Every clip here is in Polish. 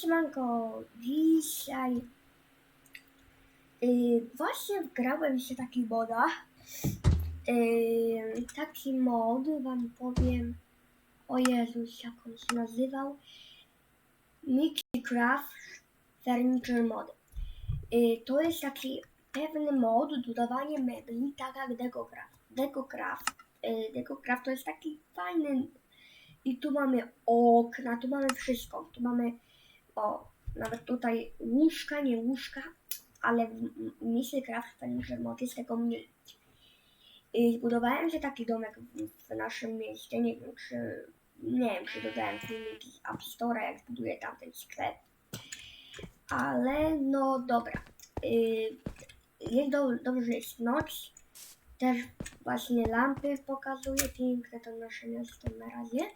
siemanko, dzisiaj yy, właśnie wgrałem się taki moda. Yy, taki mod, wam powiem, o Jezus, jak on się nazywał. Mickey Craft Furniture Mod. Yy, to jest taki pewny mod, dodawanie mebli, tak jak DecoCraft. DecoCraft, yy, DecoCraft to jest taki fajny i tu mamy okna, tu mamy wszystko. Tu mamy, nawet tutaj łóżka, nie łóżka, ale w Missy Craft Furniture Mod jest tego mniej. I zbudowałem się taki domek w, naszym mieście. Nie wiem, czy nie wiem, czy dodałem filmiki z App Store'a, jak zbuduję tamten sklep. Ale no dobra. Yy, jest do, dobrze, jest noc. Też właśnie lampy pokazuje. Piękne to nasze miasto na razie.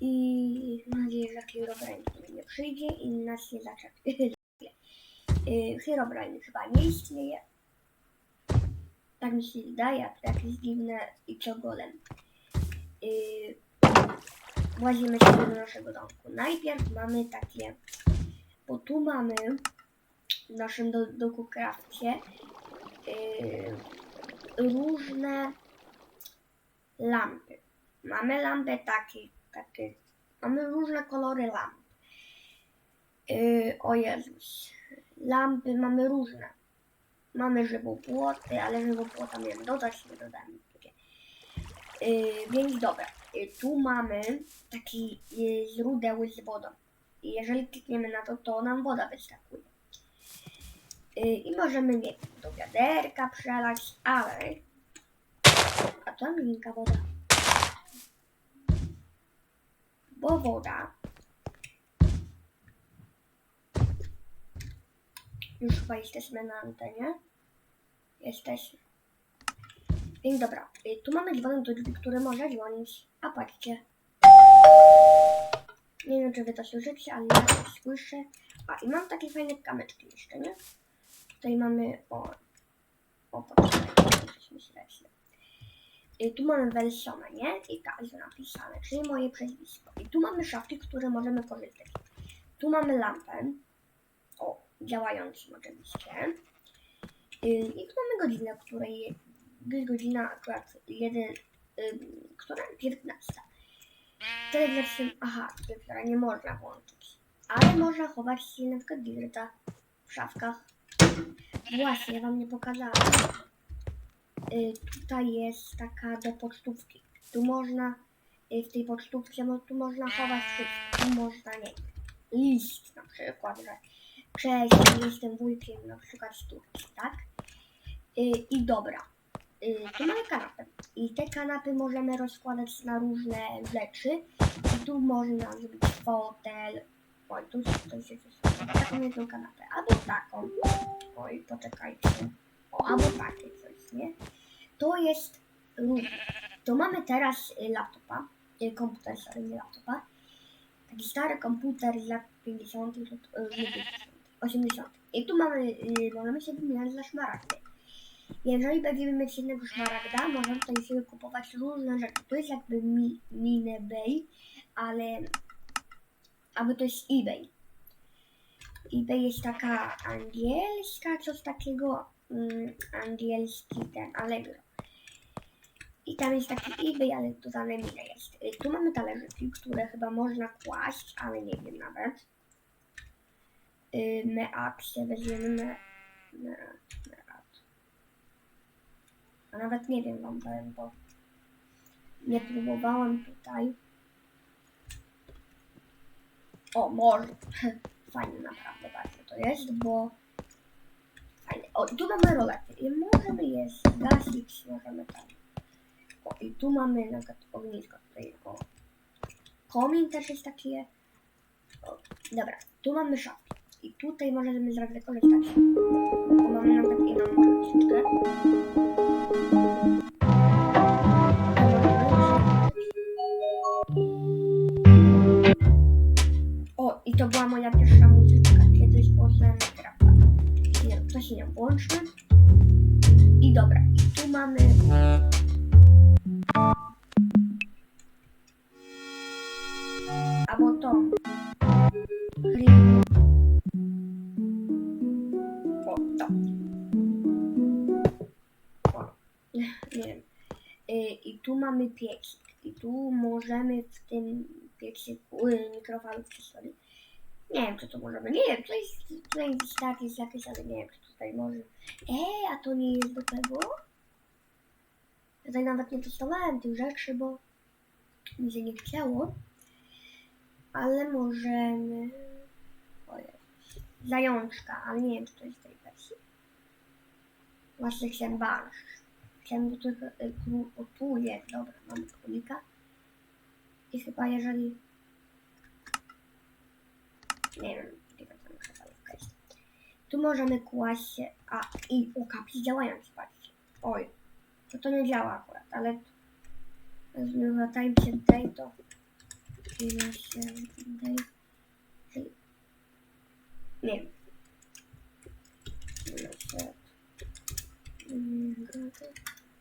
I mam nadzieję, że Herobrine nie przyjdzie i nas nie zaczepie. Yy, Herobrine chyba nie istnieje. Tak mi się wydaje, to jakieś dziwne i co golem. Yy, sobie do naszego domku. Najpierw mamy takie, bo tu mamy w naszym do, doku yy, różne lampy. Mamy lampę takie, takie, mamy różne kolory lamp. Yy, o Jezus. Lampy mamy różne. Mamy żywopłoty, ale żywopłota miałem dodać, nie dodałem. Yy, więc dobra, yy, tu mamy taki yy, źródeł z wodą. I jeżeli klikniemy na to, to nam woda wyskakuje. Yy, I możemy, nie do wiaderka przelać, ale... A to miękka woda. Bo woda... Już chyba jesteśmy na antenie. Jesteśmy. Więc dobra, y, tu mamy dzwonek do drzwi, które może dzwonić. A patrzcie. Nie wiem, czy wy to słyszycie, ale ja to słyszę. A, i mam takie fajne kamyczki jeszcze, nie? Tutaj mamy, o, o, poczekaj, coś myślę. I tu mamy Welsona, nie? I Kazu napisane, czyli moje przezwisko. I tu mamy szafki, które możemy korzystać. Tu mamy lampę. O, działającą oczywiście. Yy, I tu mamy godzinę, której jest godzina akurat jeden, ym, która 15. Telewizor, aha, telewizora nie można włączyć. Ale można chować się na przykład w szafkach. Właśnie, ja wam nie pokazałam. Y, tutaj jest taka do pocztówki. Tu można, y, w tej pocztówce, tu można chować wszystko. Tu można, nie list na przykład, że cześć, jestem wujkiem na przykład sztuki, tak? Y, I dobra, tu mamy kanapę. I te kanapy możemy rozkładać na różne rzeczy. I tu można zrobić fotel. Oj, tu coś taką jedną kanapę. Albo taką. Oj, poczekajcie. O, albo takie coś, nie? To jest różne. To mamy teraz y, laptopa. Y, komputer, sorry, nie laptopa. Taki stary komputer z lat 50. lub y, nie 50, 80. I tu mamy, możemy się wymieniać za szmaragdy. Jeżeli będziemy mieć jednego szmaragda, możemy tutaj sobie kupować różne rzeczy. To jest jakby mi, mini bay, ale aby to jest eBay. eBay jest taka angielska, coś takiego mm, angielski ten Allegro. I tam jest taki eBay, ale dodane mile jest. Y, Tu mamy talerzyki, które chyba można kłaść, ale nie wiem nawet. Y, Meaksie weźmiemy me, me, meat. A nawet nie wiem wam powiem, bo nie próbowałam tutaj. O, może. Fajne naprawdę bardzo to jest, bo fajne. O, i tu mamy rolety. I możemy je zgasić, możemy tam. I tu mamy na przykład ognisko tutaj. O. Komin też jest takie. O, dobra, tu mamy szafki. I tutaj możemy zaraz wykorzystać. Bo mamy na przykład jedną kluczyczkę. O, i to była moja pierwsza muzyczka, kiedyś poznałem Minecrafta. Nie, to się nie włączmy. I dobra, i tu mamy... mamy piecik. I tu możemy w tym piecyku y, mikrofalówce sorry. Nie wiem, co to możemy. Nie wiem, to jest tutaj tak jest jakieś, ale nie wiem, co tutaj może. Ej, a to nie jest do tego? Tutaj nawet nie testowałem tych rzeczy, bo mi się nie chciało. Ale możemy... O Jezus. Zajączka, ale nie wiem, czy to jest w tej wersji. Właśnie chciałem barszcz. Chciałem do tego... y, kru- O, tu jest, dobra, mamy królika. I chyba jeżeli... Nie wiem, to tam. Tu możemy kłaść się... A, i u kapli działający, patrzcie. Oj, to to nie działa akurat, ale... Zmywa time się day, to... Ile się day... Nie wiem. Się... Mm,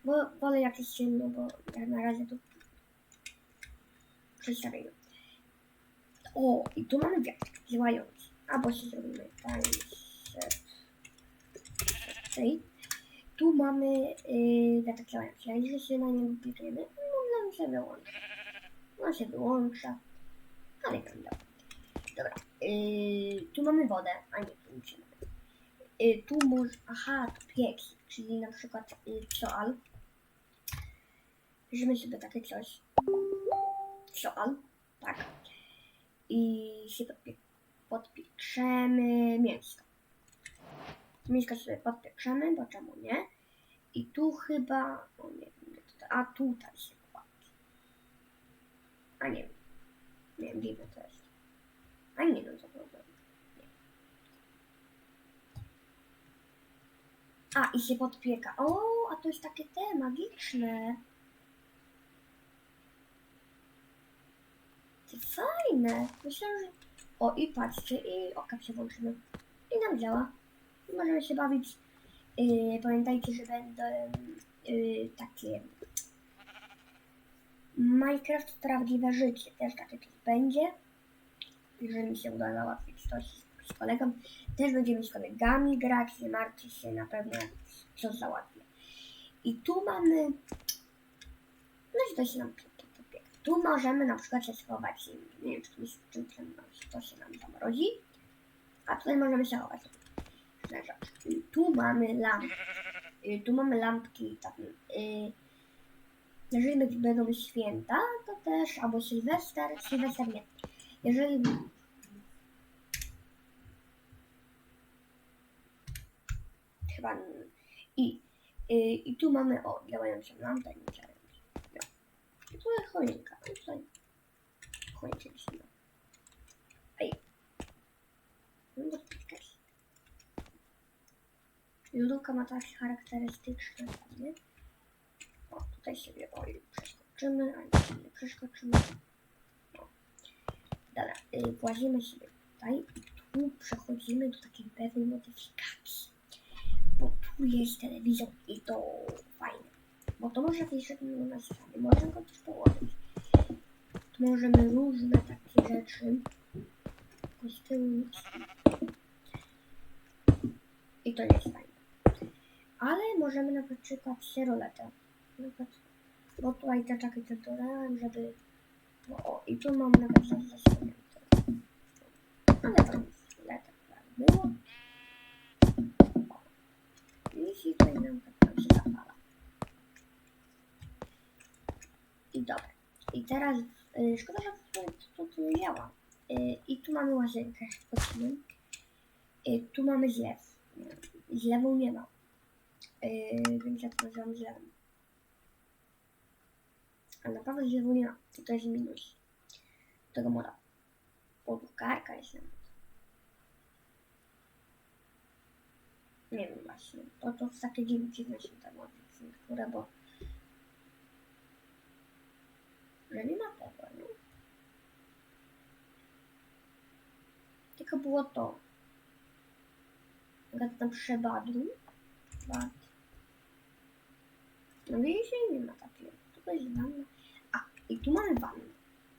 Bo wolę jakieś inne, bo jak na razie to przedstawienie. O, i tu mamy wiatr działający. Albo się zrobimy time. Tu mamy yy, wiatr działający. Jeżeli się na nim klikniemy, no nam się wyłącza. On się wyłącza. Ale tam dobra. Yy, tu mamy wodę, a nie, tu mamy. Yy, tu może, aha, tu piec, czyli na przykład yy, soal. Bierzemy sobie takie coś. Soal, tak. I się podpie podpieczemy mięsko. Mięsko sobie podpieczemy, bo czemu nie? I tu chyba, o nie a tutaj się kładzie. A nie wiem, nie wiem, dziwne to jest. A nie wiem, co to jest. Nie. A, i się podpieka. O, a to jest takie te magiczne. Fajne. Myślę, że... O, i patrzcie, i okap się włączymy. I nam działa. Możemy się bawić. Yy, pamiętajcie, że będą yy, takie... Minecraft Prawdziwe Życie. Też takie coś będzie. Jeżeli mi się uda załatwić coś z kolegą. Też będziemy z kolegami grać. Nie martwcie się, na pewno coś załatwię. I tu mamy... No i to się nam. Tu możemy na przykład się schować. Nie wiem, czy jest czym to się nam zamrozi. A tutaj możemy się chować. I Tu mamy lampki. Y, Tu mamy lampki y, Jeżeli będą święta, to też, albo Sylwester, Sylwester nie. Jeżeli chyba nie. I, y, i tu mamy o działającą lampę, nie. I tu jest choinka. Tutaj choinkę się da. Ej. No to jakaś. Lodówka ma takie charakterystyczne, nie? O, tutaj sobie oj, przeskoczymy, a nie, nie przeskoczymy. O. Dobra, y, włazimy sobie tutaj tu przechodzimy do takiej pewnej modyfikacji. Bo tu jest telewizor i to fajne. Bo to może jakieś rzeczy na ścianie, możemy go też położyć. Tu możemy różne takie rzeczy. Z tyłu nic. I to jest fajne. Ale możemy na przykład się roletę. Na bo tutaj te czaki też dodałem, żeby... Bo, o, i tu mam nawet za- zasłonięte. Ale to jest było. O. I tutaj nam tak tam się zapala. I dobra. I teraz, y, szkoda, że to, to, to nie działa. Y, I tu mamy łazienkę nim. Y, tu mamy zlew. Zlewu nie ma. Yy, więc to nazywam zlewem. A naprawdę zlewu nie ma. I to jest minus tego moda. Podłukarka jest nawet. Nie wiem właśnie. To, to takie dziwne, się mody, niektóre, bo że nie ma tego, nie? Tylko było to. Jak tam przebadru. Bad. No widzicie, nie ma takiego. Tylko jest wanna. A, i tu mamy wannę.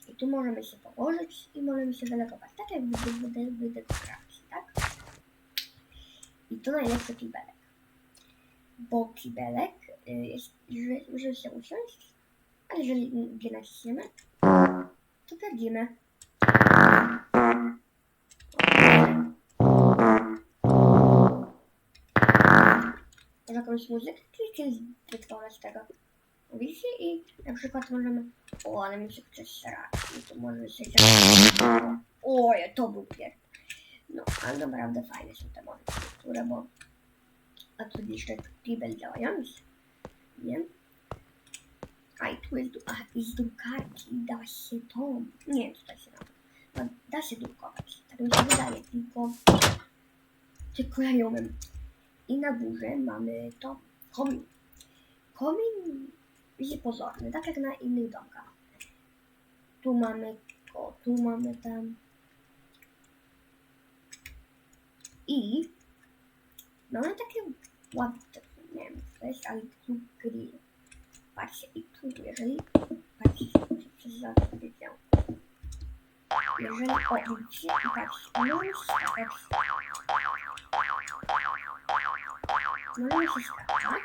I tu możemy się położyć i możemy się delegować. Tak jak w dekoracji, tak? I to najlepszy kibelek. Bo kibelek y, jest, że, żeby się usiąść, A jeżeli G naciśniemy, to. Może jakąś muzykę kliknąć wytworę z tego. Widzicie? I na przykład możemy... O, ale mi się coś sra. I tu możemy się... Oje, to był pier... No, ale naprawdę fajne są te mody, które, bo... A tu jeszcze kibel działający. Nie? A i tu jest, a, i z drukarki da się to. Nie da się to. No, da się drukować. Tak mi się wydaje, tylko. Tylko ja. I na górze mamy to komin. Komin jest pozorny, tak jak na innych domkach. Tu mamy o, tu mamy tam. I mamy takie ładne, nie wiem, to jest, ale tu grill. Patrzcie, i tu, jeżeli, patrzcie, przez zapowiedział. Jeżeli, o, widzicie, i patrzcie, no i patrzcie. No i sprawdzać.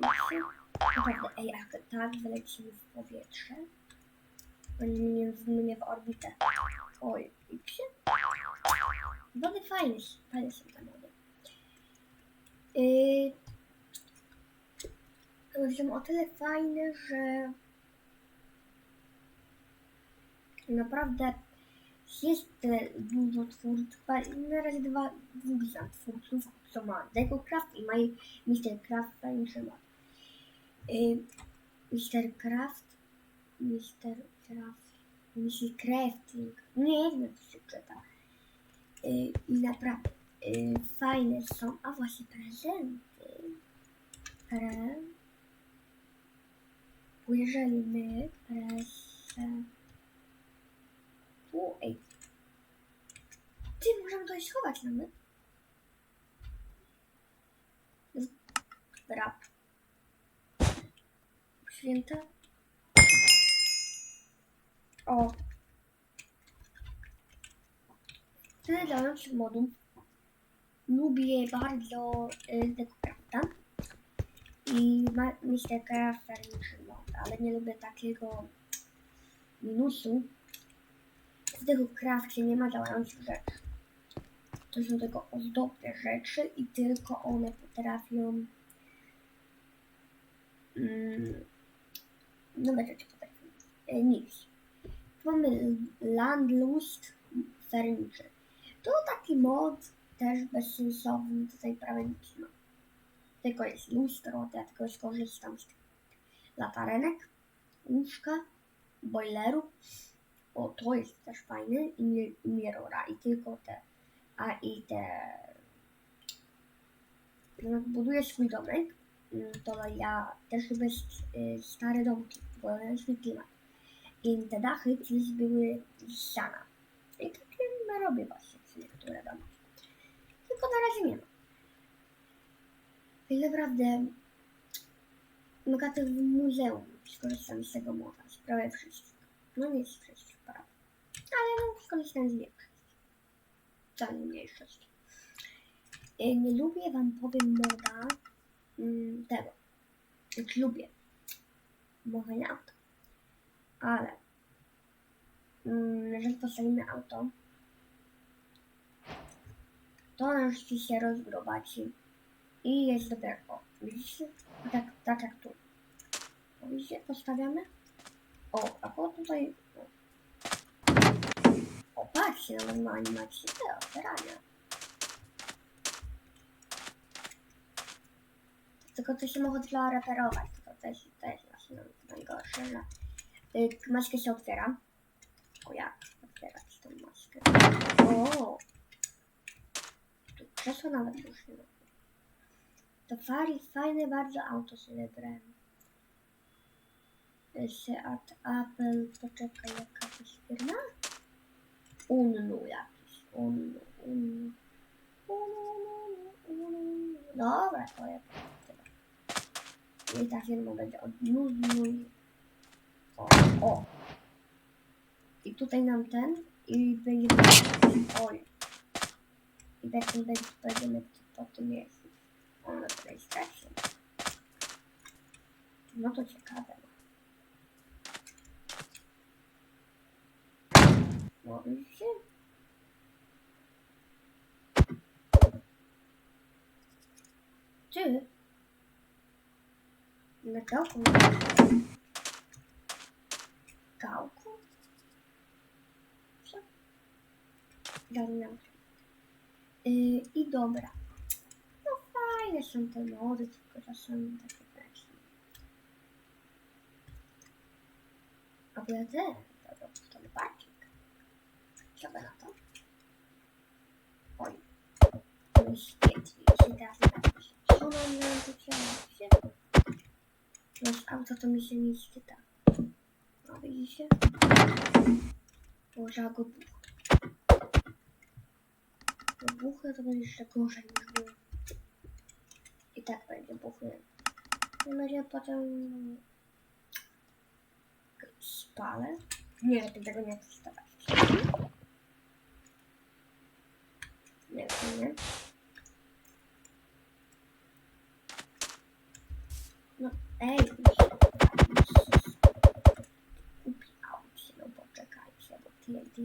Widzicie? Naprawdę, ej, jak tak wylecimy w powietrze, oni mnie zmienię w orbitę. Oj, widzicie? Wody fajne, fajne są te mody. Yy, one są o tyle fajne, że naprawdę jest dużo twórców, na razie dwa, dwóch znam twórców, co ma DecoCraft i ma Mr. Craft Furniture Mod. Yy, Mr. Craft, Mr. Craft, Mr. Crafting, nie wiem to się czyta. Yy, I naprawdę yy, fajne są, a właśnie prezenty. Pre... Jeżeli my prezent... O, ej. Ty, możemy to schować nawet. Dobra. Święte. O. Tyle dla naszych modów. Lubię bardzo y, tego prawda. I Mr. Craft Furniture Mod, ale nie lubię takiego minusu. W tego crafcie nie ma działających rzeczy. To są tylko ozdobne rzeczy i tylko one potrafią mm, nowe rzeczy potrafią. E, nic. Mamy Landlust Furniture. To taki mod też bezsensowny, tutaj prawie nic nie ma. Tylko jest lustro, ja tylko skorzystam z tych latarenek, łóżka, boileru. O, to jest też fajne i, mi- i mirrora i tylko te, a i te, no, buduję swój domek, mm, to ja też lubię y, stare domki, bo mają swój klimat. I te dachy kiedyś były z. I takie robię właśnie niektóre domki. Tylko na razie nie ma. I naprawdę mogę to w muzeum skorzystam z tego moda, z prawie wszystkich. No nie z wszystkich, prawda. Ale no skorzystam z większości. Mniejszości. Y, Nie lubię wam powiem moda mm, tego. Lubię. Mowa auto. Ale mm, jeżeli postawimy auto, to ci się rozgrobaci i jest dopiero, o, widzicie? Tak, tak jak tu. O, Widzicie, postawiamy. O, a po tutaj, o, patrzcie, nawet ma animację te otwierania. Tylko to się mogło tylko reperować, tylko to jest, to jest właśnie najgorsze, że y, się otwiera. O jak otwierać tą maskę? O! Tu krzesło nawet już nie ma. To fari, fajne bardzo auto sobie wybrałem. Seat Apple, poczekaj, jaka to jest firma? Unnu jakiś, Unnu, Unnu. Dobra, to ja tyle. I ta firma będzie od Unnu. O, o. I tutaj nam ten, i będzie, oj. I będzie, będziemy po tym jeździć. Na PlayStation. No to ciekawe. No widzicie? Ty? Na działku? Działku? Co? Yy, I dobra. No są te mody, tylko czasami takie wiesz. Albo ja ten, to ten bardziej. By na to? Oj. To mi świetnie. I teraz tak się przesunąłem na się. Nasz auto to mi się nie czyta. No widzicie? Położyła go buch. Bo buchy to będzie jeszcze gorzej niż było. I tak będzie buchy. No będzie potem spalę. Nie, lepiej tego nie wstawać. Nie, nie. No, ej, no poczekajcie, bo TNT,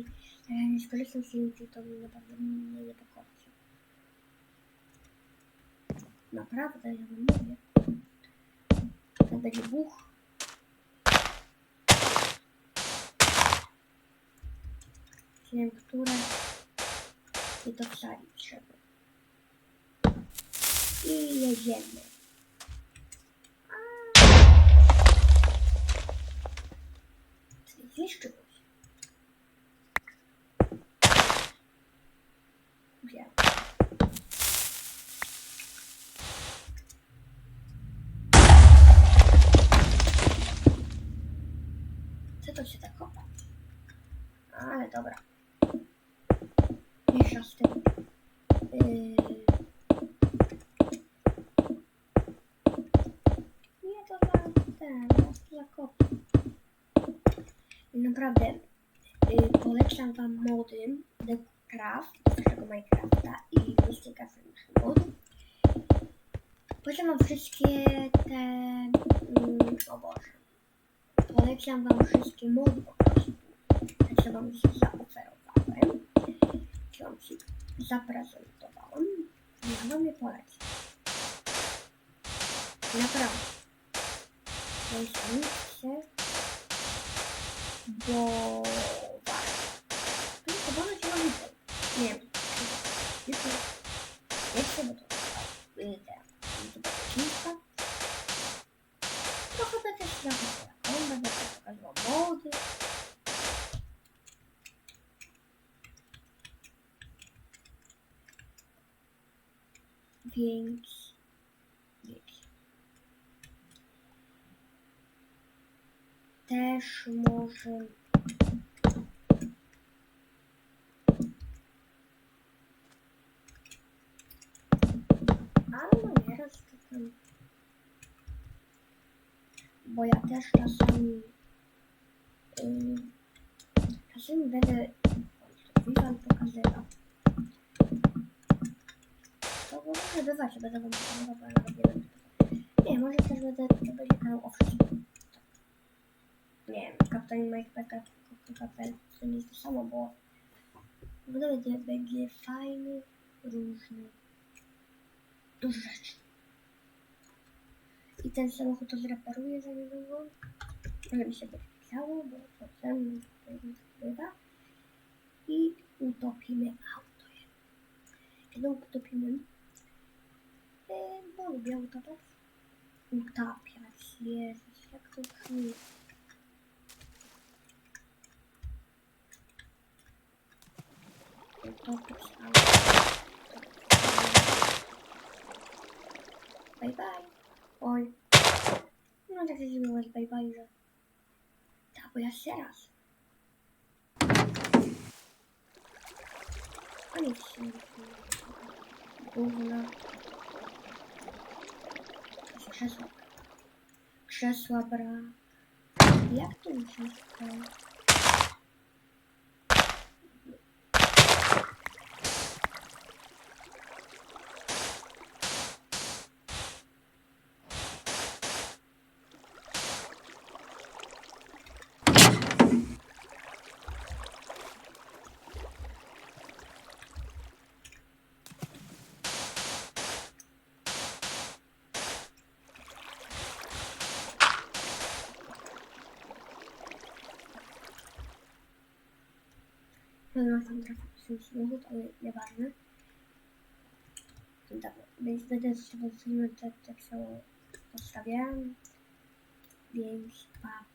ja nie skorzystam z TNT, to mi naprawdę mnie nie pokorci. Naprawdę, ja wam mówię. To będzie buch. Nie wiem, które. I to wsadzić trzeba. I jedziemy. Zniszczyło się. Wiem. Co to się tak chowa? Ale dobra. Mniejsza z tym. Yy... Nie, to za ten, za kopę. I naprawdę yy, polecam wam mody The Craft, pierwszego Minecrafta i Mystica Friendship mod. Polecam wam wszystkie te... Mm, o Boże. Polecam wam wszystkie. Tak co wam zaoferowałem. Co wam zaprezentowałem. Ja wam je polecam. Naprawdę. To jest nic bo warto. To jest chyba na ciągnikiem. Nie wiem. Jeszcze, jeszcze bo to y, te YouTube odcinka. Trochę będę też trochę telefon, będę też wiecie. Też może Ale no nieraz czasem. Bo ja też czasami czasami będę wam pokazywał. To może bywać, że będę wam pokazywał, ale nie może też będę, to będzie kanał o. Nie wiem, kapitan Mike Pekka, kapel, to nie jest to samo, bo będzie, będzie fajny, różny, dużo rzeczy. I ten samochód to zreparuję za niedługo, żeby mi się to wpisało, bo to sam bywa. I utopimy auto. Kiedy utopimy, yy, bo lubię utopiać. Utapiać, Jezus, jak to brzmi. Utopić auto. Bye bye. Oj. No tak się zmieniło z bye bye, że... Tak, bo ja jeszcze raz. A nic się nie dzieje. Gówno. Jest Krzesła. Krzesła brak. Jak to mi się? Powiem tam trochę swój samochód, ale nieważne. Dobra, więc będę sobie tak, tak samo postawiałem. Więc papa.